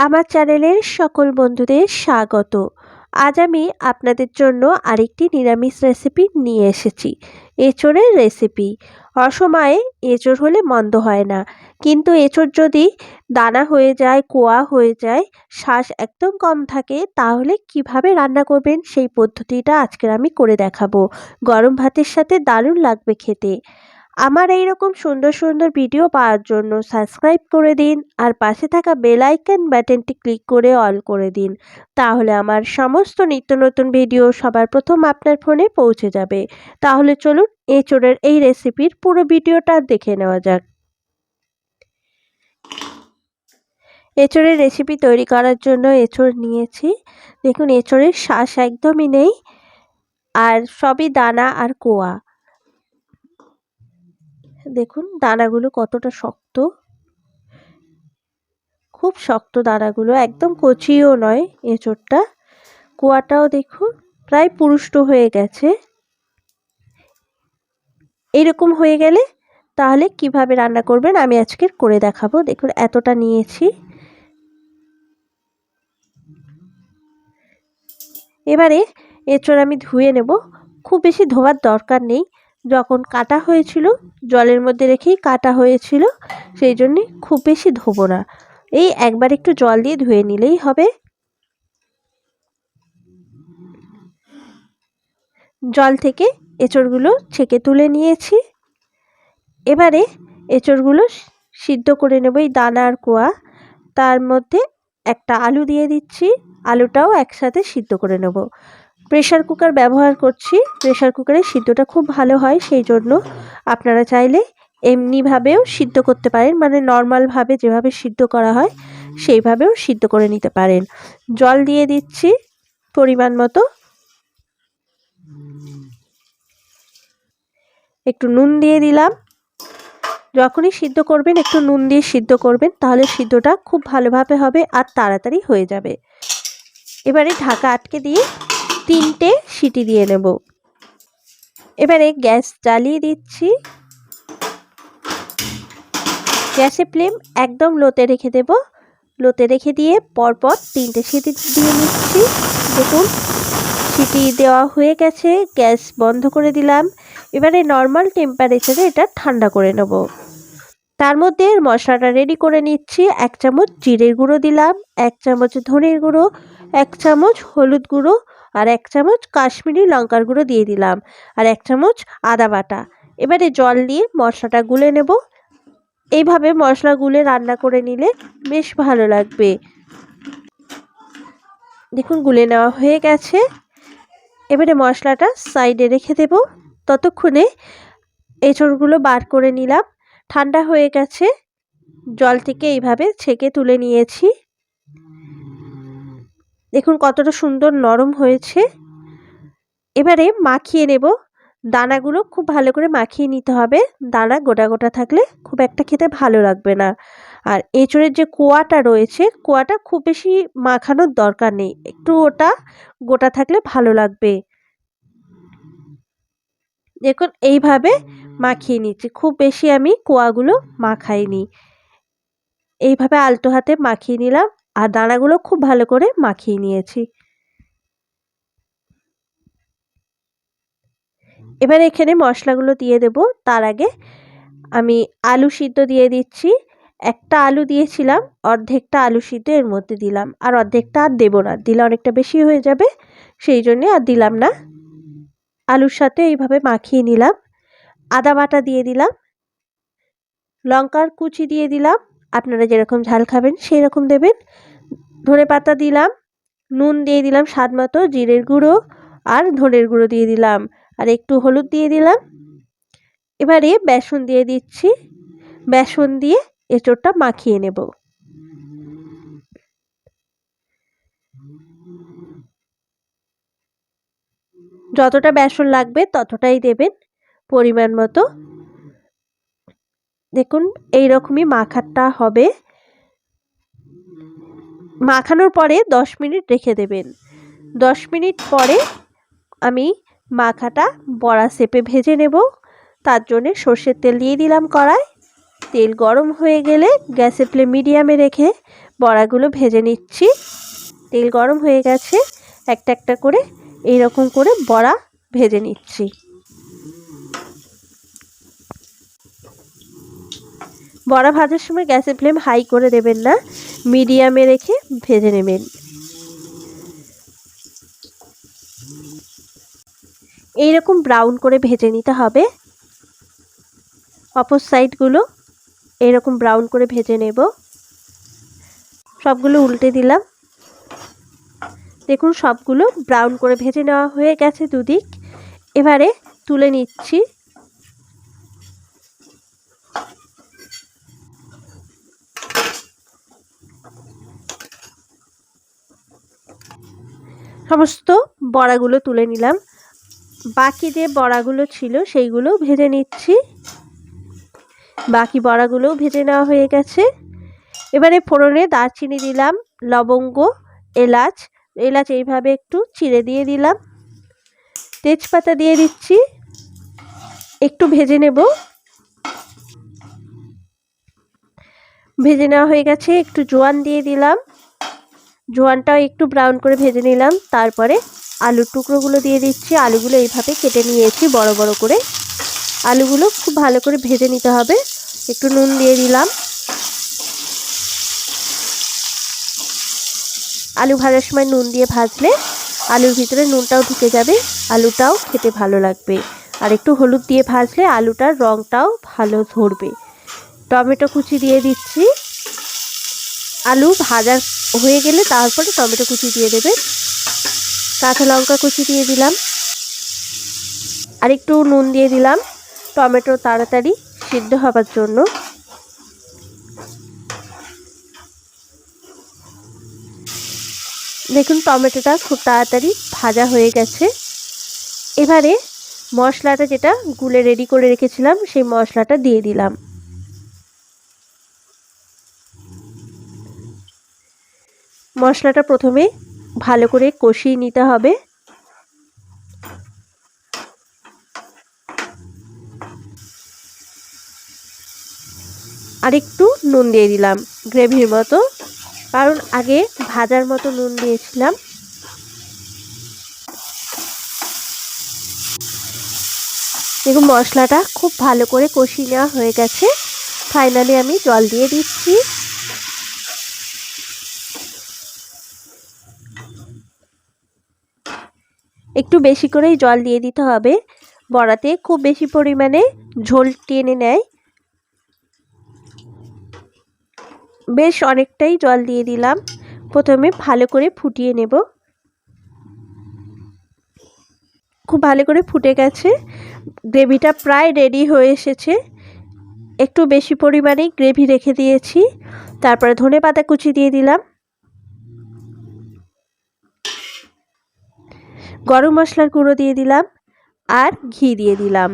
আমার চ্যানেলের সকল বন্ধুদের স্বাগত। আজ আমি আপনাদের জন্য আরেকটি নিরামিষ রেসিপি নিয়ে এসেছি। এঁচোড়ের রেসিপি। অসময়ে এঁচোড় হলে মন্দ হয় না। কিন্তু এঁচোড় যদি দানা হয়ে যায়, কোয়া হয়ে যায় শ্বাস একদম কম থাকে, তাহলে কীভাবে রান্না করবেন সেই পদ্ধতিটা আজকের আমি করে দেখাবো। গরম ভাতের সাথে দারুণ লাগবে খেতে। আমার এই রকম সুন্দর সুন্দর ভিডিও পাওয়ার জন্য সাবস্ক্রাইব করে দিন আর পাশে থাকা বেল আইকন বাটনটি ক্লিক করে অল করে দিন। তাহলে আমার সমস্ত নিত্য নতুন ভিডিও সবার প্রথম আপনার ফোনে পৌঁছে যাবে। তাহলে চলুন এঁচোড়ের এই রেসিপির পুরো ভিডিওটা দেখে নেওয়া যাক। এঁচোড়ের রেসিপি তৈরি করার জন্য এঁচোড় নিয়েছি। দেখুন এঁচোড়ের শ্বাস একদমই নেই। আর সবই দানা আর কোয়া। দেখুন, দানাগুলো কতটা শক্ত। খুব শক্ত দানাগুলো, একদম কচিও নয় এঁচোড়টা। কুয়াটাও দেখুন, প্রায় পুরুষ্ট হয়ে গেছে। এরকম হয়ে গেলে তাহলে কীভাবে রান্না করবেন আমি আজকে করে দেখাবো। দেখুন, এতটা নিয়েছি। এবারে এঁচোড় আমি ধুয়ে নেব। খুব বেশি ধোয়ার দরকার নেই। যখন কাটা হয়েছিল, জলের মধ্যে রেখেই কাটা হয়েছিল, সেই জন্যে খুব বেশি ধোবো না। এই একবার একটু জল দিয়ে ধুয়ে নিলেই হবে। জল থেকে এঁচড়গুলো ছেঁকে তুলে নিয়েছি। এবারে এঁচড়গুলো সিদ্ধ করে নেব এই দানা আর কোয়া। তার মধ্যে একটা আলু দিয়ে দিচ্ছি। আলুটাও একসাথে সিদ্ধ করে নেব। প্রেশার কুকার ব্যবহার করছি। প্রেশার কুকারে সিদ্ধটা খুব ভালো হয়, সেই জন্য আপনারা চাইলে এমনিভাবেও সিদ্ধ করতে পারেন মানে নর্মালভাবে যেভাবে সিদ্ধ করা হয়, সেইভাবেও সিদ্ধ করে নিতে পারেন। জল দিয়ে দিচ্ছি পরিমাণ মতো। একটু নুন দিয়ে দিলাম। যখনই সিদ্ধ করবেন, একটু নুন দিয়ে সিদ্ধ করবেন, তাহলে সিদ্ধটা খুব ভালোভাবে হবে আর তাড়াতাড়ি হয়ে যাবে। এবারে ঢাকা আটকে দিয়ে তিনটে সিটি দিয়ে নেব। এবারে গ্যাস জ্বালিয়ে দিচ্ছি। গ্যাসে ফ্লেম একদম লোতে রেখে দেব। লোতে রেখে দিয়ে পরপর তিনটে সিটি দিয়ে নিচ্ছি। দেখুন, সিটি দেওয়া হয়ে গেছে, গ্যাস বন্ধ করে দিলাম। এবারে নর্মাল টেম্পারেচারে এটা ঠান্ডা করে নেব। তার মধ্যে মশলাটা রেডি করে নিচ্ছি। এক চামচ জিরের গুঁড়ো দিলাম, এক চামচ ধনের গুঁড়ো, এক চামচ হলুদ গুঁড়ো আর এক চামচ কাশ্মীরি লঙ্কার গুঁড়ো দিয়ে দিলাম আর এক চামচ আদা বাটা। এবারে জল দিয়ে মশলাটা গুলে নেব। এইভাবে মশলা গুলে রান্না করে নিলে বেশ ভালো লাগবে। দেখুন, গুলে নেওয়া হয়ে গেছে। এবারে মশলাটা সাইডে রেখে দেব। ততক্ষণে এঁচড়গুলো বার করে নিলাম। ঠান্ডা হয়ে গেছে। জল থেকে এইভাবে ছেঁকে তুলে নিয়েছি। দেখুন কতটা সুন্দর নরম হয়েছে। এবারে মাখিয়ে নেব। দানাগুলো খুব ভালো করে মাখিয়ে নিতে হবে। দানা গোটা গোটা থাকলে খুব একটা খেতে ভালো লাগবে না। আর এঁচড়ের যে কোয়াটা রয়েছে, কোয়াটা খুব বেশি মাখানোর দরকার নেই। একটু ওটা গোটা থাকলে ভালো লাগবে। দেখুন এইভাবে মাখিয়ে নিচ্ছি। খুব বেশি আমি কোয়াগুলো মাখাইনি। এইভাবে আলতো হাতে মাখিয়ে নিলাম। আর দানাগুলো খুব ভালো করে মাখিয়ে নিয়েছি। এবার এখানে মশলাগুলো দিয়ে দেব। তার আগে আমি আলু সিদ্ধ দিয়ে দিচ্ছি। একটা আলু দিয়েছিলাম, অর্ধেকটা আলু সিদ্ধ এর মধ্যে দিলাম। আর অর্ধেকটা আর দেবো না, দিলে অনেকটা বেশি হয়ে যাবে। সেই জন্যে আর দিলাম না। আলুর সাথে এইভাবে মাখিয়ে নিলাম। আদা বাটা দিয়ে দিলাম। লঙ্কার কুচি দিয়ে দিলাম। আপনারা যেরকম ঝাল খাবেন সেই রকম দেবেন। ধনে পাতা দিলাম, নুন দিয়ে দিলাম স্বাদ মতো, জিরের গুঁড়ো আর ধনের গুঁড়ো দিয়ে দিলাম আর একটু হলুদ দিয়ে দিলাম। এবারে বেসন দিয়ে দিচ্ছি। বেসন দিয়ে এঁচোড়টা মাখিয়ে নেব। যতটা বেসন লাগবে ততটাই দেবেন পরিমাণ মতো। দেখুন এই রকমই মাখাটা হবে। মাখানোর পরে দশ মিনিট রেখে দেবেন। দশ মিনিট পরে আমি মাখাটা বড়া সেপে ভেজে নেব। তার জন্যে সর্ষের তেল দিয়ে দিলাম কড়ায় তেল গরম হয়ে গেলে গ্যাসের ফ্লেম মিডিয়ামে রেখে বড়াগুলো ভেজে নিচ্ছি। তেল গরম হয়ে গেছে, একটা একটা করে এই রকম করে বড়া ভেজে নিচ্ছি। বড়া ভাজার সময় গ্যাসের ফ্লেম হাই করে দেবেন না, মিডিয়ামে রেখে ভেজে নেবেন। এইরকম ব্রাউন করে ভেজে নিতে হবে। অপর সাইডগুলো এরকম ব্রাউন করে ভেজে নেব। সবগুলো উল্টে দিলাম। দেখুন, সবগুলো ব্রাউন করে ভেজে নেওয়া হয়ে গেছে দুদিক। এবারে তুলে নিচ্ছি সমস্ত বড়াগুলো তুলে নিলাম। বাকি যে বড়াগুলো ছিল সেইগুলো ভেজে নিচ্ছি। বাকি বড়াগুলোও ভেজে নেওয়া হয়ে গেছে। এবারে ফোড়নে দারচিনি দিলাম, লবঙ্গ, এলাচ এলাচ এইভাবে একটু চিড়ে দিয়ে দিলাম। তেজপাতা দিয়ে দিচ্ছি, একটু ভেজে নেব। ভেজে নেওয়া হয়ে গেছে, একটু জোয়ান দিয়ে দিলাম। জোয়ানটাও একটু ব্রাউন করে ভেজে নিলাম। তারপরে আলুর টুকরোগুলো দিয়ে দিচ্ছি। আলুগুলো এইভাবে কেটে নিয়েছি বড় বড় করে। আলুগুলো খুব ভালো করে ভেজে নিতে হবে। একটু নুন দিয়ে দিলাম। আলু ভাজার সময় নুন দিয়ে ভাজলে আলুর ভিতরে নুনটাও ঢুকে যাবে। আলুটাও খেতে ভালো লাগবে। আর একটু হলুদ দিয়ে ভাজলে আলুটার রঙটাও ভালো ধরবে টমেটো কুচি দিয়ে দিচ্ছি। আলু ভাজা হয়ে গেলে তারপরে টমেটো কুচি দিয়ে দেবে। কাঁচা লঙ্কা কুচি দিয়ে দিলাম। আর একটু নুন দিয়ে দিলাম। টমেটো তাড়াতাড়ি সিদ্ধ হবার জন্য। দেখুন, টমেটোটা খুব তাড়াতাড়ি ভাজা হয়ে গেছে। এবারে মশলাটা যেটা গুলে রেডি করে রেখেছিলাম, সেই মশলাটা দিয়ে দিলাম। মশলাটা প্রথমে ভালো করে কষিয়ে নিতে হবে। আর একটু নুন দিয়ে দিলাম গ্রেভির মতো। কারণ আগে ভাজার মতো নুন দিয়েছিলাম। দেখুন, মশলাটা খুব ভালো করে কষিয়ে নেওয়া হয়ে গেছে। ফাইনালি আমি জল দিয়ে দিচ্ছি। একটু বেশি করেই জল দিয়ে দিতে হবে। বড়াতে খুব বেশি পরিমাণে ঝোল টেনে নেয়। বেশ অনেকটাই জল দিয়ে দিলাম। প্রথমে ভালো করে ফুটিয়ে নেব। খুব ভালো করে ফুটে গেছে। গ্রেভিটা প্রায় রেডি হয়ে এসেছে। একটু বেশি পরিমাণেই গ্রেভি রেখে দিয়েছি। তারপরে ধনে পাতা কুচি দিয়ে দিলাম। গরম মশলার গুঁড়ো দিয়ে দিলাম আর ঘি দিয়ে দিলাম।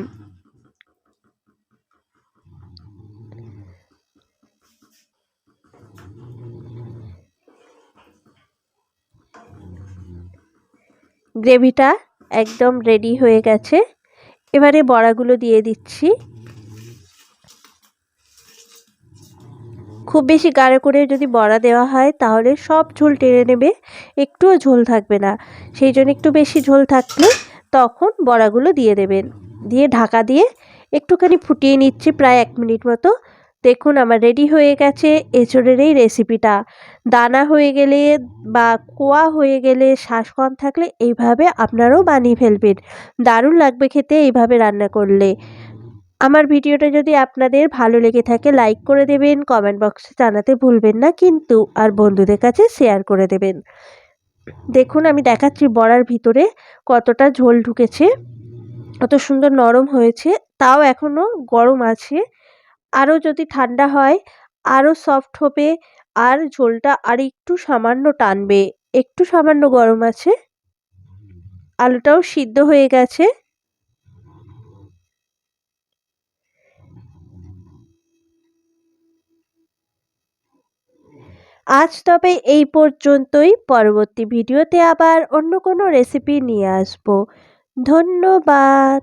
গ্রেভিটা একদম রেডি হয়ে গেছে। এবারে বড়াগুলো দিয়ে দিচ্ছি। খুব বেশি গাঢ় করে যদি বড়া দেওয়া হয়, তাহলে সব ঝোল টেনে নেবে, একটুও ঝোল থাকবে না। সেই জন্য একটু বেশি ঝোল থাকলে তখন বড়াগুলো দিয়ে দেবেন। দিয়ে ঢাকা দিয়ে একটুখানি ফুটিয়ে নিচ্ছি প্রায় এক মিনিট মতো। দেখুন আমার রেডি হয়ে গেছে এঁচড়ের এই রেসিপিটা। দানা হয়ে গেলে বা কোয়া হয়ে গেলে শ্বাস কম থাকলে এইভাবে আপনারাও বানিয়ে ফেলবেন। দারুণ লাগবে খেতে এইভাবে রান্না করলে। আমার ভিডিওটা যদি আপনাদের ভালো লেগে থাকে লাইক করে দেবেন কমেন্ট বক্সে জানাতে ভুলবেন না, কিন্তু আর বন্ধুদের কাছে শেয়ার করে দেবেন। দেখুন, আমি দেখাচ্ছি বড়ার ভিতরে কতটা ঝোল ঢুকেছে, কত সুন্দর নরম হয়েছে, তাও এখনও গরম আছে। আরও যদি ঠান্ডা হয়, আরও সফট হবে, আর ঝোলটা আর একটু সামান্য টানবে, একটু সামান্য গরম আছে। আলুটাও সিদ্ধ হয়ে গেছে। আজ তবে এই পর্যন্তই। পরবর্তী ভিডিওতে আবার অন্য কোনো রেসিপি নিয়ে আসব। ধন্যবাদ।